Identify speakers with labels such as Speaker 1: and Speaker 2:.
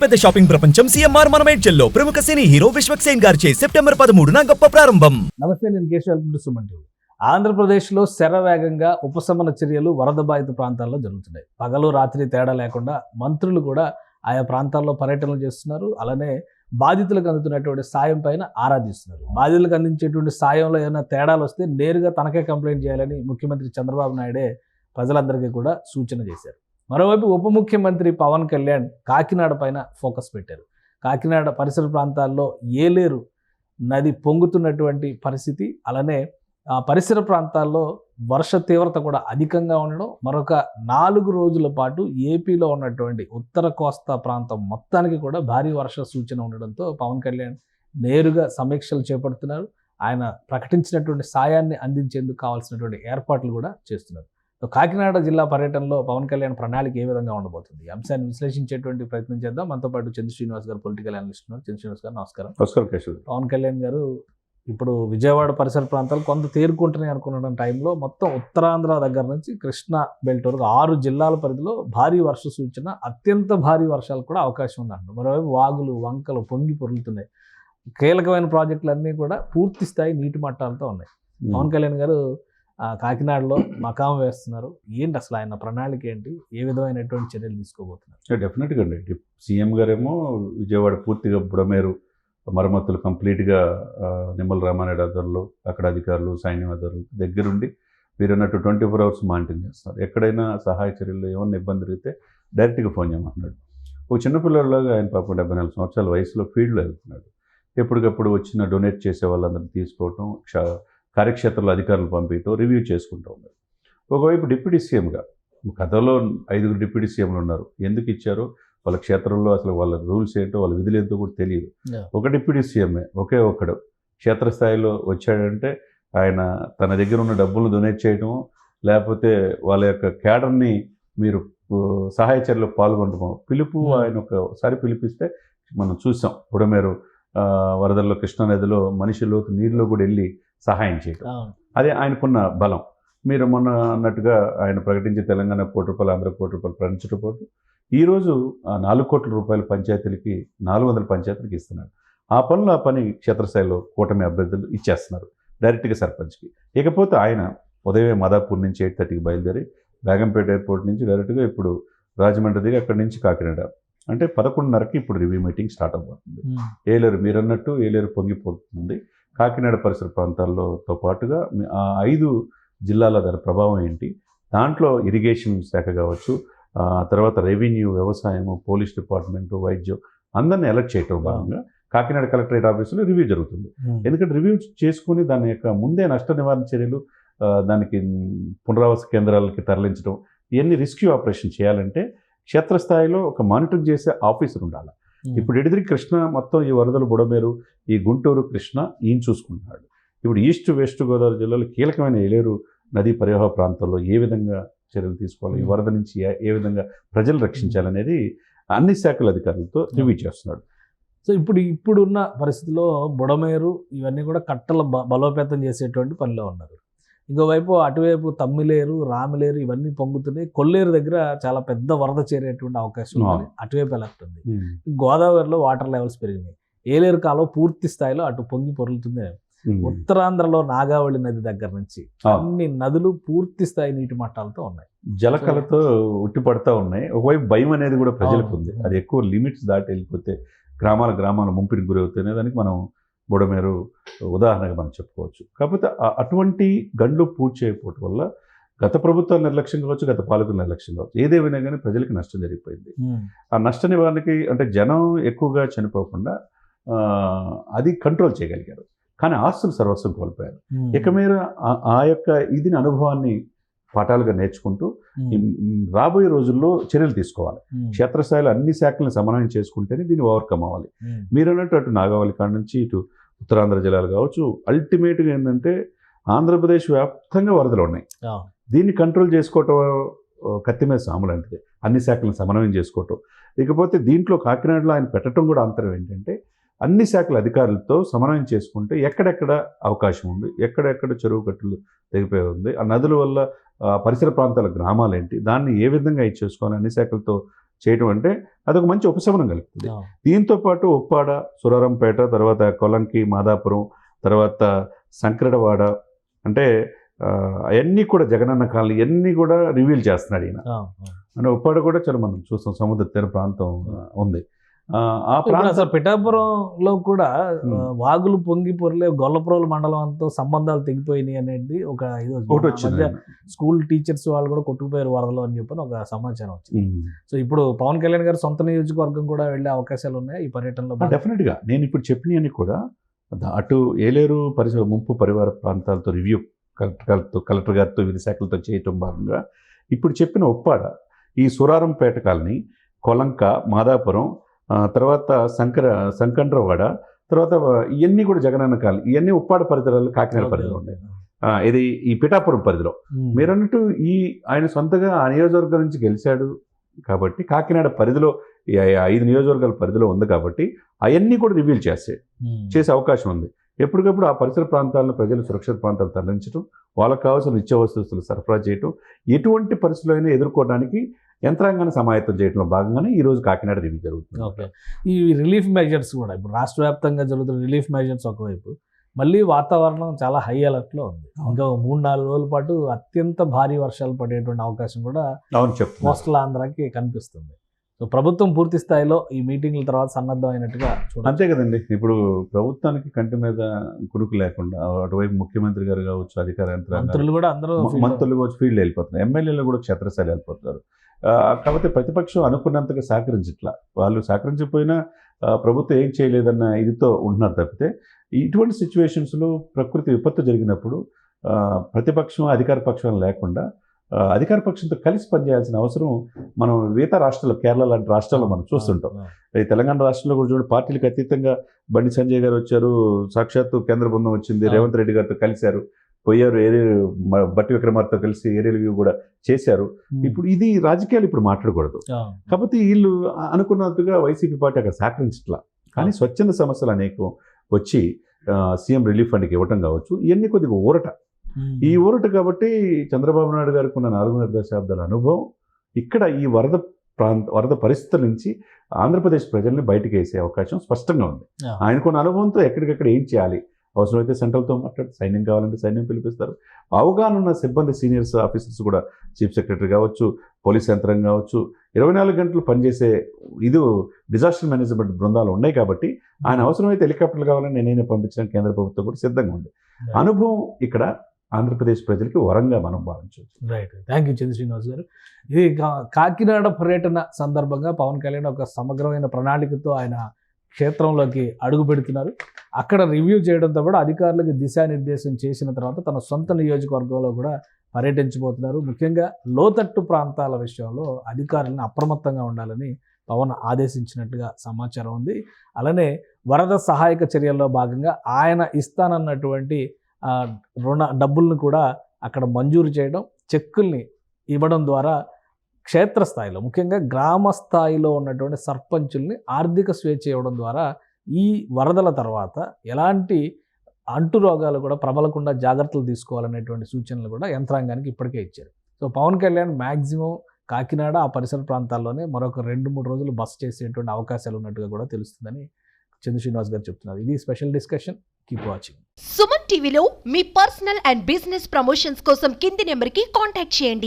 Speaker 1: పెద్ద షాపింగ్ ప్రపంచం సిఎంఆర్ మన చెల్లో ప్రముఖ సినీ హీరో విశ్వక్ సేన్ గారిచే సెప్టెంబర్ పదమూడున గొప్ప ప్రారంభం.
Speaker 2: నమస్తే నేను కేశవ సుమన్ టీవీ ఆంధ్రప్రదేశ్లో శరవేగంగా ఉపశమన చర్యలు వరద బాధిత ప్రాంతాల్లో జరుగుతున్నాయి. పగలు రాత్రి తేడా లేకుండా మంత్రులు కూడా ఆయా ప్రాంతాల్లో పర్యటనలు చేస్తున్నారు. అలానే బాధితులకు అందుతున్నటువంటి సాయం పైన ఆరాధిస్తున్నారు. బాధితులకు అందించేటువంటి సాయంలో ఏమైనా తేడాలు వస్తే నేరుగా తనకే కంప్లైంట్ చేయాలని ముఖ్యమంత్రి చంద్రబాబు నాయుడే ప్రజలందరికీ కూడా సూచన చేశారు. మరోవైపు ఉప ముఖ్యమంత్రి పవన్ కళ్యాణ్ కాకినాడ పైన ఫోకస్ పెట్టారు. కాకినాడ పరిసర ప్రాంతాల్లో ఏలేరు నది పొంగుతున్నటువంటి పరిస్థితి అలానే ఆ పరిసర ప్రాంతాల్లో వర్ష తీవ్రత కూడా అధికంగా ఉండడం మరొక నాలుగు రోజుల పాటు ఏపీలో ఉన్నటువంటి ఉత్తర కోస్తా ప్రాంతం మొత్తానికి కూడా భారీ వర్ష సూచన ఉండడంతో పవన్ కళ్యాణ్ నేరుగా సమీక్షలు చేపడుతున్నారు. ఆయన ప్రకటించినటువంటి సాయాన్ని అందించేందుకు కావాల్సినటువంటి ఏర్పాట్లు కూడా చేస్తున్నారు. కాకినాడ జిల్లా పర్యటనలో పవన్ కళ్యాణ్ ప్రణాళిక ఏ విధంగా ఉండబోతుంది? అంశాన్ని విశ్లేషించేటువంటి ప్రయత్నం చేద్దాం. మనతో పాటు చంద్ర శ్రీనివాస్ గారు పొలిటికల్ అనలిస్ట్ ఉన్నారు. చంద్ర శ్రీనివాస్ గారు నమస్కారం.
Speaker 3: నమస్కారం కేశవ్
Speaker 2: పవన్ కళ్యాణ్ గారు ఇప్పుడు విజయవాడ పరిసర ప్రాంతాలు కొంత తేరుకుంటున్నాయి అనుకున్న టైంలో మొత్తం ఉత్తరాంధ్ర దగ్గర నుంచి కృష్ణా బెల్ట్ వరకు ఆరు జిల్లాల పరిధిలో భారీ వర్ష సూచన అత్యంత భారీ వర్షాలు కూడా అవకాశం ఉందంట మరోవైపు వాగులు వంకలు పొంగి పొరులుతున్నాయి. కీలకమైన ప్రాజెక్టులన్నీ కూడా పూర్తి స్థాయి నీటి మట్టాలతో ఉన్నాయి. పవన్ కళ్యాణ్ గారు కాకినాడలో మకాం వేస్తున్నారు. ఏంటి అసలు ఆయన ప్రణాళిక ఏంటి? ఏ విధమైనటువంటి చర్యలు తీసుకోబోతున్నారు?
Speaker 3: డెఫినెట్గా అండి సీఎం గారేమో విజయవాడ పూర్తిగా బుడమేరు మరమ్మతులు కంప్లీట్గా నిమ్మల రామానాయుడు ఆధ్వర్యంలో అక్కడ అధికారులు సైన్యం ఆధ్వర్యంలో దగ్గరుండి మీరు అన్నట్టు ట్వంటీ ఫోర్ అవర్స్ మానిటరింగ్ చేస్తున్నారు ఎక్కడైనా సహాయ చర్యలు ఏమన్నా ఇబ్బంది జరిగితే డైరెక్ట్గా ఫోన్ చేయమంటున్నాడు. ఓ చిన్నపిల్లలాగా ఆయన పాపం డెబ్బై నాలుగు సంవత్సరాల వయసులో ఫీల్డ్లో వెళ్తున్నాడు. ఎప్పటికప్పుడు వచ్చిన డొనేట్ చేసే వాళ్ళందరినీ తీసుకోవటం షా కార్యక్షేత్రంలో అధికారులు పంపించడం రివ్యూ చేసుకుంటూ ఉన్నారు. ఒకవైపు డిప్యూటీ సీఎంగా కథలో ఐదుగురు డిప్యూటీ సీఎంలు ఉన్నారు. ఎందుకు ఇచ్చారో? వాళ్ళ క్షేత్రంలో అసలు వాళ్ళ రూల్స్ ఏంటో వాళ్ళ విధులు ఏంటో కూడా తెలియదు. ఒక డిప్యూటీ సీఎంఏ ఒకే ఒక్కడు క్షేత్రస్థాయిలో వచ్చాడంటే ఆయన తన దగ్గర ఉన్న డబ్బులు డొనేట్ చేయడము లేకపోతే వాళ్ళ యొక్క క్యాడర్ని మీరు సహాయ చర్యలో పాల్గొనడము పిలుపు. ఆయన ఒకసారి పిలిపిస్తే మనం చూసాం. బుడమేరు ఆ, వరదల్లో కృష్ణానదిలో మనిషి లోతు నీరులో కూడా వెళ్ళి సహాయం చేయడం అదే ఆయనకున్న బలం. మీరు మొన్న అన్నట్టుగా ఆయన ప్రకటించే తెలంగాణ కోటి రూపాయలు ఆంధ్ర కోటి రూపాయలు ప్రకటించడం పాటు ఈరోజు ఆ నాలుగు కోట్ల రూపాయల పంచాయతీలకి నాలుగు వందల పంచాయతీలకి ఇస్తున్నాడు ఆ పనులు ఆ పని క్షేత్రస్థాయిలో కూటమి అభ్యర్థులు ఇచ్చేస్తున్నారు. డైరెక్ట్గా సర్పంచ్కి. ఇకపోతే ఆయన ఉదయమే మదాపూర్ నుంచి ఎయిట్ థర్టీకి బయలుదేరి బేగంపేట ఎయిర్పోర్ట్ నుంచి డైరెక్ట్గా ఇప్పుడు రాజమండ్రి దిగి అక్కడి నుంచి కాకినాడ. అంటే పదకొండున్నరకి ఇప్పుడు రివ్యూ మీటింగ్ స్టార్ట్ అవబోతుంది ఏలేరు మీరన్నట్టు ఏలేరు పొంగిపోతుంది. కాకినాడ పరిసర ప్రాంతాల్లోతో పాటుగా ఆ ఐదు జిల్లాల దాని ప్రభావం ఏంటి? దాంట్లో ఇరిగేషన్ శాఖ కావచ్చు తర్వాత రెవెన్యూ వ్యవసాయము పోలీస్ డిపార్ట్మెంటు వైద్యం అందరిని అలర్ట్ చేయటం భాగంగా కాకినాడ కలెక్టరేట్ ఆఫీసులో రివ్యూ జరుగుతుంది. ఎందుకంటే రివ్యూ చేసుకుని దాని యొక్క ముందే నష్ట నివారణ చర్యలు దానికి పునరావాస కేంద్రాలకి తరలించడం ఇవన్నీ రెస్క్యూ ఆపరేషన్ చేయాలంటే క్షేత్రస్థాయిలో ఒక మానిటర్ చేసే ఆఫీసర్ ఉండాలి. ఇప్పుడు ఎడిదిరి కృష్ణ మొత్తం ఈ వరదలు బుడమేరు ఈ గుంటూరు కృష్ణ ఈయన చూసుకుంటున్నాడు. ఇప్పుడు ఈస్ట్ వెస్ట్ గోదావరి జిల్లాలో కీలకమైన ఏలేరు నదీ పరివాహ ప్రాంతాల్లో ఏ విధంగా చర్యలు తీసుకోవాలి ఈ వరద నుంచి ఏ- విధంగా ప్రజలు రక్షించాలనేది అన్ని శాఖల అధికారులతో రివ్యూ చేస్తున్నాడు.
Speaker 2: సో ఇప్పుడు ఇప్పుడున్న పరిస్థితిలో బుడమేరు ఇవన్నీ కూడా కట్టల బలోపేతం చేసేటువంటి పనిలో ఉన్నారు. ఇంకోవైపు అటువైపు తమ్మిలేరు రామిలేరు ఇవన్నీ పొంగుతున్నాయి. కొల్లేరు దగ్గర చాలా పెద్ద వరద చేరేటువంటి అవకాశం ఉంది అటువైపు ఎలక్ట్ ఉంది గోదావరిలో వాటర్ లెవెల్స్ పెరిగినాయి. ఏలేరు కాలం పూర్తి స్థాయిలో అటు పొంగి పొరులుతుంది. ఉత్తరాంధ్రలో నాగావళి నది దగ్గర నుంచి. అన్ని నదులు పూర్తి స్థాయి నీటి మట్టాలతో ఉన్నాయి.
Speaker 3: జలకలతో ఉట్టిపడతా ఉన్నాయి. ఒకవైపు భయం అనేది కూడా ప్రజలకు. ఉంది అది ఎక్కువ లిమిట్స్ దాటి వెళ్ళిపోతే గ్రామాల గ్రామాల ముంపిరికి గురవుతాయి దానికి మనం బుడమేరు ఉదాహరణగా మనం చెప్పుకోవచ్చు. కాకపోతే అటువంటి గండ్లు పూర్తి చేయకపోవటం వల్ల గత ప్రభుత్వం నిర్లక్ష్యం కావచ్చు గత పాలకుల నిర్లక్ష్యం కావచ్చు ఏదేమైనా కానీ ప్రజలకు నష్టం జరిగిపోయింది. ఆ నష్ట నివారణకి అంటే జనం ఎక్కువగా చనిపోకుండా అది కంట్రోల్ చేయగలిగారు. కానీ ఆస్తులు సర్వస్వం కోల్పోయారు. ఇక మీరు ఆ- యొక్క ఇదిని అనుభవాన్ని పాఠాలుగా నేర్చుకుంటూ రాబోయే రోజుల్లో చర్యలు తీసుకోవాలి. క్షేత్రస్థాయిలో అన్ని శాఖలను సమన్వయం చేసుకుంటేనే దీన్ని ఓవర్కమ్ అవ్వాలి. మీరు అన్నట్టు అటు నాగావళి కాడ నుంచి ఇటు ఉత్తరాంధ్ర జిల్లాలు కావచ్చు అల్టిమేట్గా ఏంటంటే ఆంధ్రప్రదేశ్ వ్యాప్తంగా వరదలు ఉన్నాయి. దీన్ని కంట్రోల్ చేసుకోవటం కత్తి మీద సాము లాంటిది. అన్ని శాఖలను సమన్వయం చేసుకోవటం. ఇకపోతే దీంట్లో కాకినాడలో ఆయన పెట్టడం కూడా అంతరం ఏంటంటే అన్ని శాఖల అధికారులతో సమన్వయం చేసుకుంటే ఎక్కడెక్కడ అవకాశం ఉంది ఎక్కడెక్కడ చెరువు కట్టులు తెగిపోయి ఉంది ఆ నదుల వల్ల పరిసర ప్రాంతాల గ్రామాలు ఏంటి దాన్ని ఏ విధంగా ఇది చేసుకోవాలి అన్ని శాఖలతో చేయటం అంటే అదొక మంచి ఉపశమనం కలుగుతుంది. దీంతో పాటు ఉప్పాడ సురారంపేట తర్వాత కొలంకి మాదాపురం తర్వాత సంక్రడవాడ అంటే అవన్నీ కూడా జగనన్న కాలనీ ఇవన్నీ కూడా రివీల్ చేస్తున్నాడు ఈయన. అంటే ఉప్పాడ కూడా చాలా మనం చూస్తాం సముద్ర తీర ప్రాంతం ఉంది ఆ, ప్రాంతం
Speaker 2: అసలు పిఠాపురంలో కూడా వాగులు పొంగి పొరలే గొల్లపురోలు మండలంతో సంబంధాలు తెగిపోయినాయి అనేది ఒక ఇది వచ్చింది. మధ్య స్కూల్ టీచర్స్ వాళ్ళు కూడా కొట్టుకుపోయారు వరదలో అని చెప్పని ఒక సమాచారం వచ్చింది. సో ఇప్పుడు పవన్ కళ్యాణ్ గారు సొంత నియోజకవర్గం కూడా వెళ్ళే అవకాశాలు ఉన్నాయి ఈ పర్యటనలో.
Speaker 3: డెఫినెట్గా నేను ఇప్పుడు చెప్పినవన్నీ కూడా అటు ఏలేరు పరిసర ముంపు పరివార ప్రాంతాలతో రివ్యూ కలెక్టర్ గారితో కలెక్టర్ గారితో విధి శాఖలతో చేయటం భాగంగా ఇప్పుడు చెప్పిన ఉప్పాడ ఈ సురారంపేట కాలనీ కొలంక మాదాపురం తర్వాత శంకర శంకండ్రవాడ తర్వాత ఇవన్నీ కూడా జగనన్న కాలనీ ఇవన్నీ ఉప్పాడ పరిధిలో కాకినాడ పరిధిలో. ఉన్నాయి ఇది ఈ పిఠాపురం పరిధిలో. మీరు అన్నట్టు ఈ ఆయన సొంతగా ఆ నియోజకవర్గం నుంచి గెలిచాడు కాబట్టి కాకినాడ పరిధిలో ఐదు నియోజకవర్గాల పరిధిలో ఉంది కాబట్టి అవన్నీ కూడా రివీల్ చేసే
Speaker 2: ఉమ్.
Speaker 3: చేసే అవకాశం ఉంది ఎప్పటికప్పుడు ఆ పరిసర ప్రాంతాలను ప్రజలు సురక్షిత ప్రాంతాలు తరలించడం వాళ్ళకు కావాల్సిన నిత్య వస్తువులు సరఫరా చేయటం ఎటువంటి పరిస్థితులు అయినా ఎదుర్కోవడానికి యంత్రాంగాన్ని సమాయత్తం చేయడంలో భాగంగానే ఈ రోజు కాకినాడ రివ్యూ జరుగుతుంది.
Speaker 2: ఓకే. ఈ రిలీఫ్ మెజర్స్ కూడా ఇప్పుడు రాష్ట్ర వ్యాప్తంగా జరుగుతున్న రిలీఫ్ మెజర్స్ ఒకవైపు మళ్ళీ వాతావరణం చాలా హై అలర్ట్లో ఉంది. ఇంకా మూడు నాలుగు రోజుల పాటు అత్యంత భారీ వర్షాలు పడేటువంటి అవకాశం కూడా
Speaker 3: అవును చెప్తున్నా
Speaker 2: కోస్టల్ ఆంధ్రాకి కనిపిస్తుంది. సో ప్రభుత్వం పూర్తి స్థాయిలో ఈ మీటింగ్ల తర్వాత సన్నద్ధం అయినట్టుగా
Speaker 3: అంతే కదండి. ఇప్పుడు ప్రభుత్వానికి కంటి మీద కునుకు లేకుండా అటువైపు ముఖ్యమంత్రి గారు కావచ్చు అధికార
Speaker 2: మంత్రులు కూడా అందరూ
Speaker 3: మంత్రులు వచ్చి ఫీల్డ్ వెళ్ళిపోతున్నారు. ఎమ్మెల్యేలు కూడా క్షేత్రస్థాయి వెళ్ళిపోతున్నారు. కాకపోతే ప్రతిపక్షం అనుకున్నంతగా సహకరించట్లా. వాళ్ళు సహకరించకపోయినా ప్రభుత్వం ఏం చేయలేదన్న ఇదితో ఉంటున్నారు తప్పితే ఇటువంటి సిచ్యువేషన్స్లో ప్రకృతి విపత్తు జరిగినప్పుడు ప్రతిపక్షం అధికార పక్షం లేకుండా అధికార పక్షంతో కలిసి పనిచేయాల్సిన అవసరం మనం మిగతా రాష్ట్రాలు కేరళ లాంటి రాష్ట్రాల్లో మనం చూస్తుంటాం. ఈ తెలంగాణ రాష్ట్రంలో కూడా చూడండి పార్టీలకు అతీతంగా బండి సంజయ్ గారు వచ్చారు సాక్షాత్తు కేంద్ర బృందం వచ్చింది. రేవంత్ రెడ్డి గారితో కలిశారు పోయారు ఏరియా మ- బట్టి విక్రమార్తో కలిసి ఏరియా రివ్యూ కూడా చేశారు. ఇప్పుడు ఇది రాజకీయాలు ఇప్పుడు మాట్లాడకూడదు. కాకపోతే వీళ్ళు అనుకున్నట్టుగా వైసీపీ పార్టీ అక్కడ సహకరించట్లా. కానీ స్వచ్ఛంద సమస్యలు అనేకం వచ్చి సీఎం రిలీఫ్ ఫండ్కి ఇవ్వటం కావచ్చు ఇవన్నీ కొద్దిగా ఊరట. ఈ ఊరట కాబట్టి చంద్రబాబు నాయుడు గారికి ఉన్న నాలుగున్నర దశాబ్దాల అనుభవం ఇక్కడ ఈ వరద ప్రాంత వరద పరిస్థితుల నుంచి ఆంధ్రప్రదేశ్ ప్రజల్ని బయటకు వేసే అవకాశం స్పష్టంగా ఉంది. ఆయనకున్న అనుభవంతో ఎక్కడికక్కడ ఏం చేయాలి? అవసరమైతే సెంట్రల్తో మాట్లాడి సైన్యం కావాలంటే సైన్యం పిలిపిస్తారు. అవగాహన ఉన్న సిబ్బంది సీనియర్స్ ఆఫీసర్స్ కూడా చీఫ్ సెక్రటరీ కావచ్చు పోలీస్ యంత్రం కావచ్చు ఇరవై నాలుగు గంటలు పనిచేసే ఇది డిజాస్టర్ మేనేజ్మెంట్ బృందాలు ఉన్నాయి కాబట్టి ఆయన అవసరమైతే హెలికాప్టర్లు కావాలని నేనే పంపించిన కేంద్ర ప్రభుత్వం కూడా సిద్ధంగా ఉంది. అనుభవం ఇక్కడ ఆంధ్రప్రదేశ్ ప్రజలకి వరంగా మనం భావించవచ్చు.
Speaker 2: Right thank you Chandra Srinivas garu. ఇది కా- కాకినాడ పర్యటన సందర్భంగా పవన్ కళ్యాణ్ ఒక సమగ్రమైన ప్రణాళికతో ఆయన క్షేత్రంలోకి అడుగు పెడుతున్నారు. అక్కడ రివ్యూ చేయడంతో కూడా అధికారులకు దిశానిర్దేశం చేసిన తర్వాత తన సొంత నియోజకవర్గంలో కూడా పర్యటించబోతున్నారు. ముఖ్యంగా లోతట్టు ప్రాంతాల విషయంలో అధికారులను అప్రమత్తంగా ఉండాలని పవన్ ఆదేశించినట్టుగా సమాచారం ఉంది. అలానే వరద సహాయక చర్యల్లో భాగంగా ఆయన ఇస్తానన్నటువంటి రుణ డబ్బుల్ని కూడా అక్కడ మంజూరు చేయడం చెక్కుల్ని ఇవ్వడం ద్వారా క్షేత్రస్థాయిలో ముఖ్యంగా గ్రామ స్థాయిలో ఉన్నటువంటి సర్పంచుల్ని ఆర్థిక స్వేచ్ఛ ఇవ్వడం ద్వారా ఈ వరదల తర్వాత ఎలాంటి అంటు రోగాలు కూడా ప్రబలకుండా జాగ్రత్తలు తీసుకోవాలనేటువంటి సూచనలు కూడా యంత్రాంగానికి ఇప్పటికే ఇచ్చారు. సో పవన్ కళ్యాణ్ మ్యాక్సిమం కాకినాడ ఆ పరిసర ప్రాంతాల్లోనే మరొక రెండు మూడు రోజులు బస్ చేసేటువంటి అవకాశాలు ఉన్నట్టుగా కూడా తెలుస్తుందని చంద్ర శ్రీనివాస్ గారు చెప్తున్నారు. ఇది special discussion keep watching
Speaker 4: Suman టీవీలో మీ పర్సనల్ అండ్ బిజినెస్ ప్రమోషన్స్ కోసం కింది నెంబర్కి కాంటాక్ట్ చేయండి.